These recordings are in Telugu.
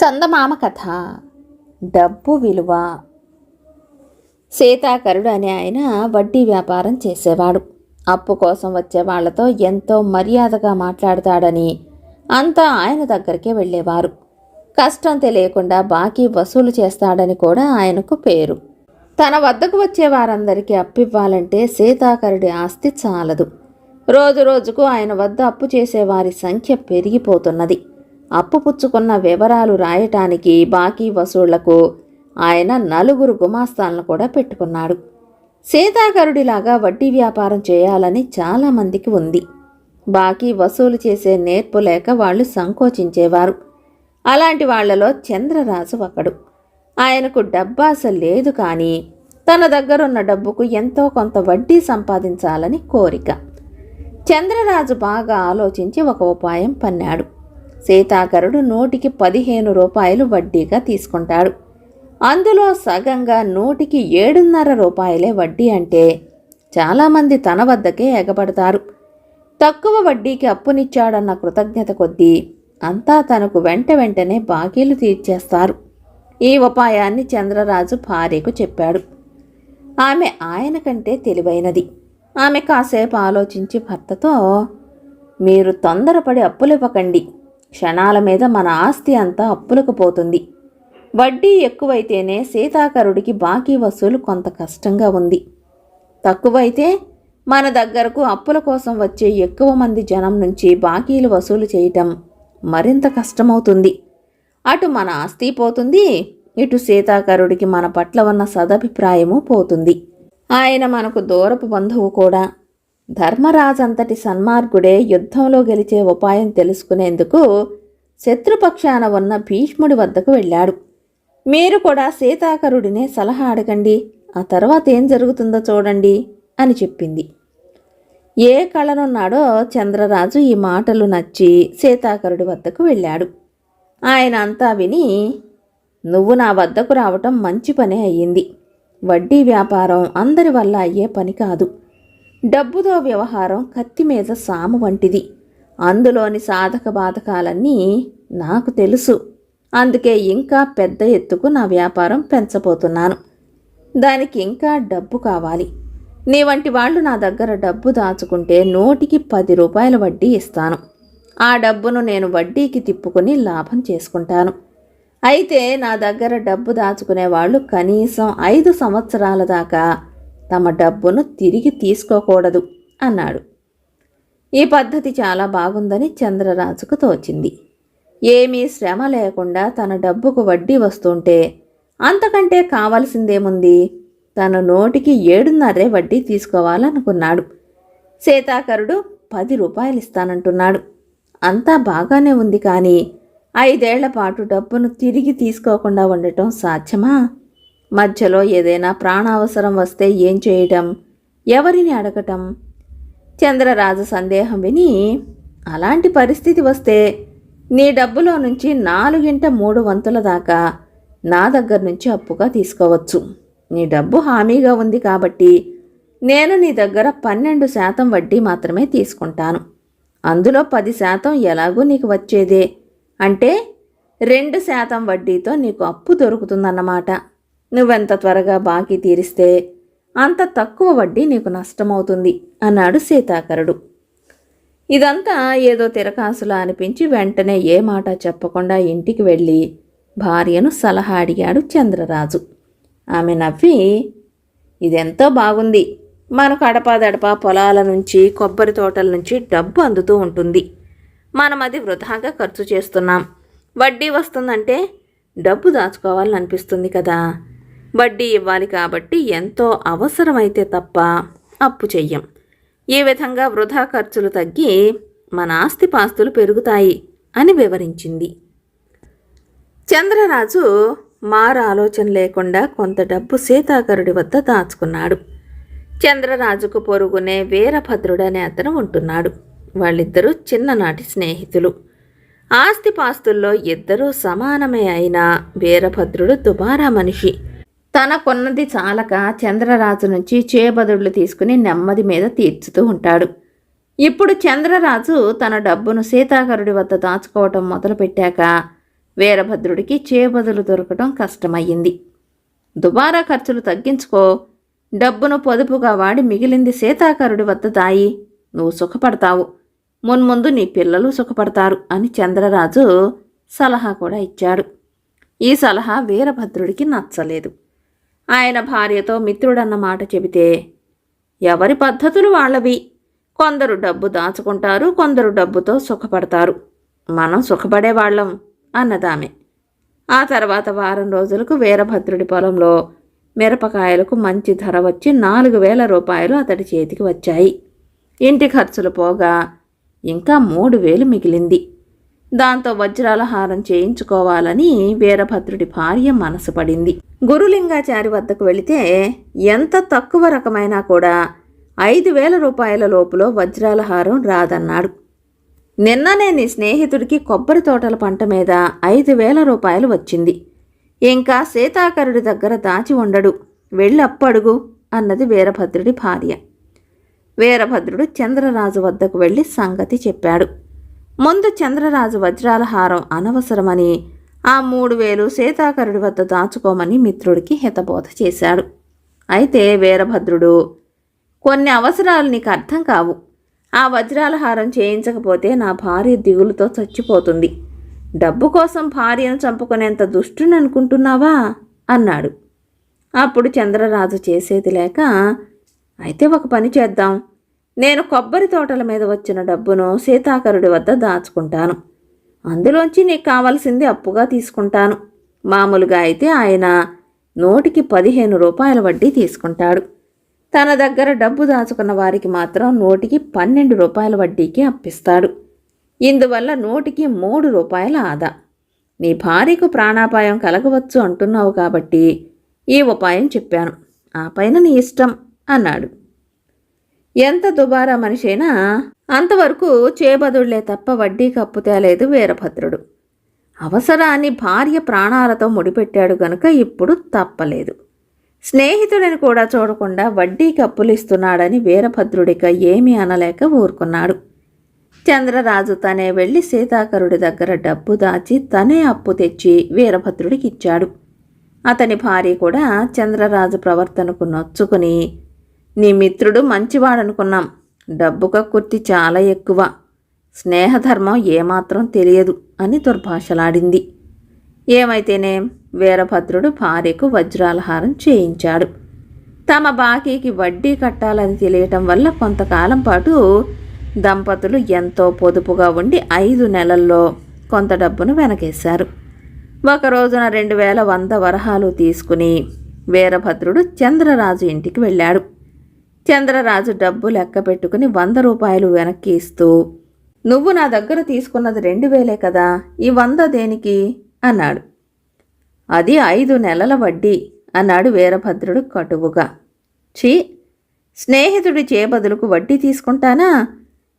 చందమామ కథ. డబ్బు విలువ. సీతాకరుడు అనే ఆయన వడ్డీ వ్యాపారం చేసేవాడు. అప్పు కోసం వచ్చే వాళ్ళతో ఎంతో మర్యాదగా మాట్లాడతాడని అంతా ఆయన దగ్గరికే వెళ్ళేవారు. కష్టం తెలియకుండా బాకీ వసూలు చేస్తాడని కూడా ఆయనకు పేరు. తన వద్దకు వచ్చే వారందరికీ అప్పివ్వాలంటే సీతాకరుడి ఆస్తి చాలదు. రోజు రోజుకు ఆయన వద్ద అప్పు చేసేవారి సంఖ్య పెరిగిపోతున్నది. అప్పు పుచ్చుకున్న వివరాలు రాయటానికి బాకీ వసూళ్ళకు ఆయన నలుగురు గుమాస్తాలను కూడా పెట్టుకున్నాడు. సీతాకరుడిలాగా వడ్డీ వ్యాపారం చేయాలని చాలామందికి ఉంది. బాకీ వసూలు చేసే నేర్పు లేక వాళ్ళు సంకోచించేవారు. అలాంటి వాళ్ళలో చంద్రరాజు ఒకడు. ఆయనకు డబ్బాస లేదు కానీ తన దగ్గరున్న డబ్బుకు ఎంతో కొంత వడ్డీ సంపాదించాలని కోరిక. చంద్రరాజు బాగా ఆలోచించి ఒక ఉపాయం పన్నాడు. సీతాకరుడు నూటికి పదిహేను రూపాయలు వడ్డీగా తీసుకుంటాడు. అందులో సగంగా నూటికి ఏడున్నర రూపాయలే వడ్డీ అంటే చాలామంది తన వద్దకే ఎగబడతారు. తక్కువ వడ్డీకి అప్పునిచ్చాడన్న కృతజ్ఞత కొద్దీ అంతా తనకు వెంట వెంటనే బాకీలు తీర్చేస్తారు. ఈ ఉపాయాన్ని చంద్రరాజు భార్యకు చెప్పాడు. ఆమె ఆయన కంటే తెలివైనది. ఆమె కాసేపు ఆలోచించి భర్తతో మీరు తొందరపడి అప్పులివ్వకండి. క్షణాల మీద మన ఆస్తి అంతా అప్పులకు పోతుంది. వడ్డీ ఎక్కువైతేనే సీతాకరుడికి బాకీ వసూలు కొంత కష్టంగా ఉంది. తక్కువైతే మన దగ్గరకు అప్పుల కోసం వచ్చే ఎక్కువ మంది జనం నుంచి బాకీలు వసూలు చేయటం మరింత కష్టమవుతుంది. అటు మన ఆస్తి పోతుంది ఇటు సీతాకరుడికి మన పట్ల ఉన్న సదభిప్రాయము పోతుంది. ఆయన మనకు దూరపు బంధువు కూడా. ధర్మరాజంతటి సన్మార్గుడే యుద్ధంలో గెలిచే ఉపాయం తెలుసుకునేందుకు శత్రుపక్షాన ఉన్న భీష్ముడి వద్దకు వెళ్ళాడు. మీరు కూడా సీతాకరుడినే సలహా అడగండి. ఆ తర్వాత ఏం జరుగుతుందో చూడండి అని చెప్పింది. ఏ కళనున్నాడో చంద్రరాజు ఈ మాటలు నచ్చి సీతాకరుడి వద్దకు వెళ్ళాడు. ఆయన అంతా విని నువ్వు నా వద్దకు రావటం మంచి పనే అయ్యింది. వడ్డీ వ్యాపారం అందరి వల్ల అయ్యే పని కాదు. డబ్బుతో వ్యవహారం కత్తి మీద సాము వంటిది. అందులోని సాధక బాధకాలన్నీ నాకు తెలుసు. అందుకే ఇంకా పెద్ద ఎత్తుకు నా వ్యాపారం పెంచబోతున్నాను. దానికి ఇంకా డబ్బు కావాలి. నీ వంటి వాళ్ళు నా దగ్గర డబ్బు దాచుకుంటే నూటికి పది రూపాయల వడ్డీ ఇస్తాను. ఆ డబ్బును నేను వడ్డీకి తిప్పుకుని లాభం చేసుకుంటాను. అయితే నా దగ్గర డబ్బు దాచుకునే వాళ్ళు కనీసం ఐదు సంవత్సరాల దాకా తమ డబ్బును తిరిగి తీసుకోకూడదు అన్నాడు. ఈ పద్ధతి చాలా బాగుందని చంద్రరాజుకు తోచింది. ఏమీ శ్రమ లేకుండా తన డబ్బుకు వడ్డీ వస్తుంటే అంతకంటే కావలసిందేముంది? తన నోటికి ఏడున్నరే వడ్డీ తీసుకోవాలనుకున్నాడు. సీతాకరుడు పది రూపాయలు ఇస్తానంటున్నాడు అంతా బాగానే ఉంది కానీ ఐదేళ్ళ పాటు డబ్బును తిరిగి తీసుకోకుండా ఉండటం సాధ్యమా? మధ్యలో ఏదైనా ప్రాణావసరం వస్తే ఏం చేయటం? ఎవరిని అడగటం? చంద్రరాజు సందేహం విని అలాంటి పరిస్థితి వస్తే నీ డబ్బులో నుంచి నాలుగింట మూడు వంతుల దాకా నా దగ్గర నుంచి అప్పుగా తీసుకోవచ్చు. నీ డబ్బు హామీగా ఉంది కాబట్టి నేను నీ దగ్గర పన్నెండు శాతం వడ్డీ మాత్రమే తీసుకుంటాను. అందులో పది శాతం ఎలాగూ నీకు వచ్చేదే? అంటే రెండు శాతం వడ్డీతో నీకు అప్పు దొరుకుతుందన్నమాట. నువ్వెంత త్వరగా బాకీ తీరిస్తే అంత తక్కువ వడ్డీ నీకు నష్టమవుతుంది అన్నాడు సీతాకరుడు. ఇదంతా ఏదో తిరకాసులా అనిపించి వెంటనే ఏ మాట చెప్పకుండా ఇంటికి వెళ్ళి భార్యను సలహా అడిగాడు చంద్రరాజు. ఆమె నవ్వి ఇదెంతో బాగుంది. మనకు అడపాదడపా పొలాల నుంచి కొబ్బరి తోటల నుంచి డబ్బు అందుతూ ఉంటుంది. మనం అది వృధాగా ఖర్చు చేస్తున్నాం. వడ్డీ వస్తుందంటే డబ్బు దాచుకోవాలని అనిపిస్తుంది కదా. వడ్డీ ఇవ్వాలి కాబట్టి ఎంతో అవసరమైతే తప్ప అప్పు చెయ్యం. ఈ విధంగా వృధా ఖర్చులు తగ్గి మన ఆస్తిపాస్తులు పెరుగుతాయి అని వివరించింది. చంద్రరాజు మారు ఆలోచన లేకుండా కొంత డబ్బు సీతాకరుడి వద్ద దాచుకున్నాడు. చంద్రరాజుకు పొరుగునే వీరభద్రుడనే అతను ఉంటున్నాడు. వాళ్ళిద్దరూ చిన్ననాటి స్నేహితులు. ఆస్తిపాస్తుల్లో ఇద్దరూ సమానమే అయినా వీరభద్రుడు దుబారా మనిషి. తనకున్నది చాలక చంద్రరాజు నుంచి చేబదుళ్ళు తీసుకుని నెమ్మది మీద తీర్చుతూ ఉంటాడు. ఇప్పుడు చంద్రరాజు తన డబ్బును సీతాకరుడి వద్ద దాచుకోవటం మొదలుపెట్టాక వీరభద్రుడికి చేబదులు దొరకటం కష్టమయ్యింది. దుబారా ఖర్చులు తగ్గించుకో డబ్బును పొదుపుగా వాడి మిగిలింది సీతాకరుడి వద్ద దాయి నువ్వు సుఖపడతావు. మున్ముందు నీ పిల్లలు సుఖపడతారు అని చంద్రరాజు సలహా కూడా ఇచ్చాడు. ఈ సలహా వీరభద్రుడికి నచ్చలేదు. ఆయన భార్యతో మిత్రుడన్న మాట చెబితే ఎవరి పద్ధతులు వాళ్ళవి? కొందరు డబ్బు దాచుకుంటారు కొందరు డబ్బుతో సుఖపడతారు. మనం సుఖపడేవాళ్ళం అన్నదామె. ఆ తర్వాత వారం రోజులకు వీరభద్రుడి పొలంలో మిరపకాయలకు మంచి ధర వచ్చి నాలుగు వేల రూపాయలు అతడి చేతికి వచ్చాయి. ఇంటి ఖర్చులు పోగా ఇంకా మూడు వేలు మిగిలింది. దాంతో వజ్రాల హారం చేయించుకోవాలని వీరభద్రుడి భార్య మనసు పడింది. గురులింగాచారి వద్దకు వెళితే ఎంత తక్కువ రకమైనా కూడా ఐదు వేల రూపాయల లోపులో వజ్రాల హారం రాదన్నాడు. నిన్ననే నీ స్నేహితుడికి కొబ్బరి తోటల పంట మీద ఐదు వేల రూపాయలు వచ్చింది. ఇంకా సీతాకరుడి దగ్గర దాచి ఉండడు. వెళ్ళి అప్పడుగు అన్నది వీరభద్రుడి భార్య. వీరభద్రుడు చంద్రరాజు వద్దకు వెళ్ళి సంగతి చెప్పాడు. ముందు చంద్రరాజు వజ్రాల హారం అనవసరమని ఆ మూడు వేలు సీతాకరుడి వద్ద దాచుకోమని మిత్రుడికి హితబోధ చేశాడు. అయితే వీరభద్రుడు కొన్ని అవసరాలు నీకు అర్థం కావు. ఆ వజ్రాల హారం చేయించకపోతే నా భార్య దిగులుతో చచ్చిపోతుంది. డబ్బు కోసం భార్యను చంపుకునేంత దుష్టుని అనుకుంటున్నావా? అన్నాడు. అప్పుడు చంద్రరాజు చేసేది లేక అయితే ఒక పని చేద్దాం. నేను కొబ్బరి తోటల మీద వచ్చిన డబ్బును సీతాకరుడి వద్ద దాచుకుంటాను. అందులోంచి నీకు కావాల్సింది అప్పుగా తీసుకుంటాను. మామూలుగా అయితే ఆయన నూటికి పదిహేను రూపాయల వడ్డీ తీసుకుంటాడు. తన దగ్గర డబ్బు దాచుకున్న వారికి మాత్రం నూటికి పన్నెండు రూపాయల వడ్డీకి అప్పిస్తాడు. ఇందువల్ల నూటికి మూడు రూపాయల ఆదా. నీ భార్యకు ప్రాణాపాయం కలగవచ్చు అంటున్నావు కాబట్టి ఈ ఉపాయం చెప్పాను. ఆ పైన నీ ఇష్టం అన్నాడు. ఎంత దుబారా మనిషైనా అంతవరకు చేబదుళ్ళే తప్ప వడ్డీ కప్పు తేలేదు వీరభద్రుడు. అవసరాన్ని భార్య ప్రాణాలతో ముడిపెట్టాడు గనుక ఇప్పుడు తప్పలేదు. స్నేహితుడిని కూడా చూడకుండా వడ్డీకి కప్పులు ఇస్తున్నాడని వీరభద్రుడిక ఏమీ అనలేక ఊరుకున్నాడు. చంద్రరాజు తనే వెళ్ళి సీతాకరుడి దగ్గర డబ్బు దాచి తనే అప్పు తెచ్చి వీరభద్రుడికి ఇచ్చాడు అతని భార్య కూడా చంద్రరాజు ప్రవర్తనకు నొచ్చుకుని నీ మిత్రుడు మంచివాడనుకున్నాం. డబ్బు కక్కుర్తి చాలా ఎక్కువ. స్నేహధర్మం ఏమాత్రం తెలియదు అని దుర్భాషలాడింది. ఏమైతేనేం వీరభద్రుడు భార్యకు వజ్రాలహారం చేయించాడు. తమ బాకీకి వడ్డీ కట్టాలని తెలియటం వల్ల కొంతకాలం పాటు దంపతులు ఎంతో పొదుపుగా ఉండి ఐదు నెలల్లో కొంత డబ్బును వెనకేశారు. ఒక రోజున రెండు వేల వంద వరహాలు తీసుకుని వీరభద్రుడు చంద్రరాజు ఇంటికి వెళ్ళాడు. చంద్రరాజు డబ్బు లెక్క పెట్టుకుని వంద రూపాయలు వెనక్కి ఇస్తూ నువ్వు నా దగ్గర తీసుకున్నది రెండు వేలే కదా ఈ వంద దేనికి అన్నాడు. అది ఐదు నెలల వడ్డీ అన్నాడు వీరభద్రుడు కటువుగా. ఛీ స్నేహితుడి చేబదులకు వడ్డీ తీసుకుంటానా?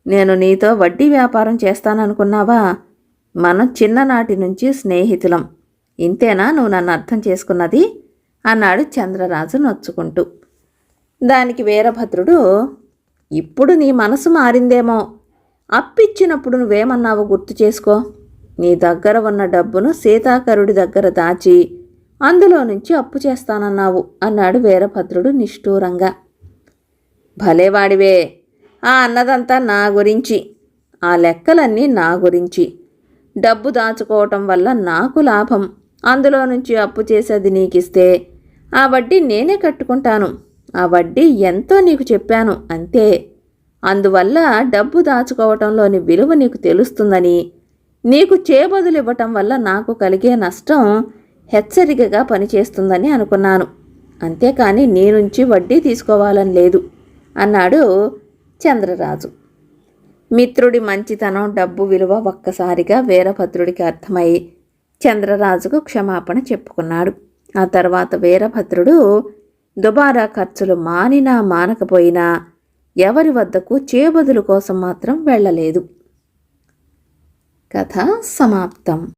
నేను నీతో వడ్డీ వ్యాపారం చేస్తాననుకున్నావా? మనం చిన్ననాటి నుంచి స్నేహితులం. ఇంతేనా నువ్వు నన్ను అర్థం చేసుకున్నది అన్నాడు చంద్రరాజు నొచ్చుకుంటూ. దానికి వీరభద్రుడు ఇప్పుడు నీ మనసు మారిందేమో. అప్పిచ్చినప్పుడు నువ్వేమన్నావో గుర్తు చేసుకో. నీ దగ్గర ఉన్న డబ్బును సీతాకరుడి దగ్గర దాచి అందులో నుంచి అప్పు చేస్తానన్నావు అన్నాడు వీరభద్రుడు నిష్ఠూరంగా. భలేవాడివే. ఆ అన్నదంతా నా గురించి. ఆ లెక్కలన్నీ నా గురించి. డబ్బు దాచుకోవటం వల్ల నాకు లాభం. అందులో నుంచి అప్పు చేసేది నీకిస్తే ఆ వడ్డీ నేనే కట్టుకుంటాను. ఆ వడ్డీ ఎంతో నీకు చెప్పాను అంతే. అందువల్ల డబ్బు దాచుకోవటంలోని విలువ నీకు తెలుస్తుందని. నీకు చేబదులు ఇవ్వటం వల్ల నాకు కలిగే నష్టం హెచ్చరికగా పనిచేస్తుందని అనుకున్నాను. అంతేకాని నీ నుంచి వడ్డీ తీసుకోవాలని లేదు అన్నాడు చంద్రరాజు. మిత్రుడి మంచితనం డబ్బు విలువ ఒక్కసారిగా వీరభద్రుడికి అర్థమై చంద్రరాజుకు క్షమాపణ చెప్పుకున్నాడు. ఆ తర్వాత వీరభద్రుడు దుబారా ఖర్చులు మానినా మానకపోయినా ఎవరి వద్దకు చేబదులు కోసం మాత్రం వెళ్ళలేదు. కథ సమాప్తం.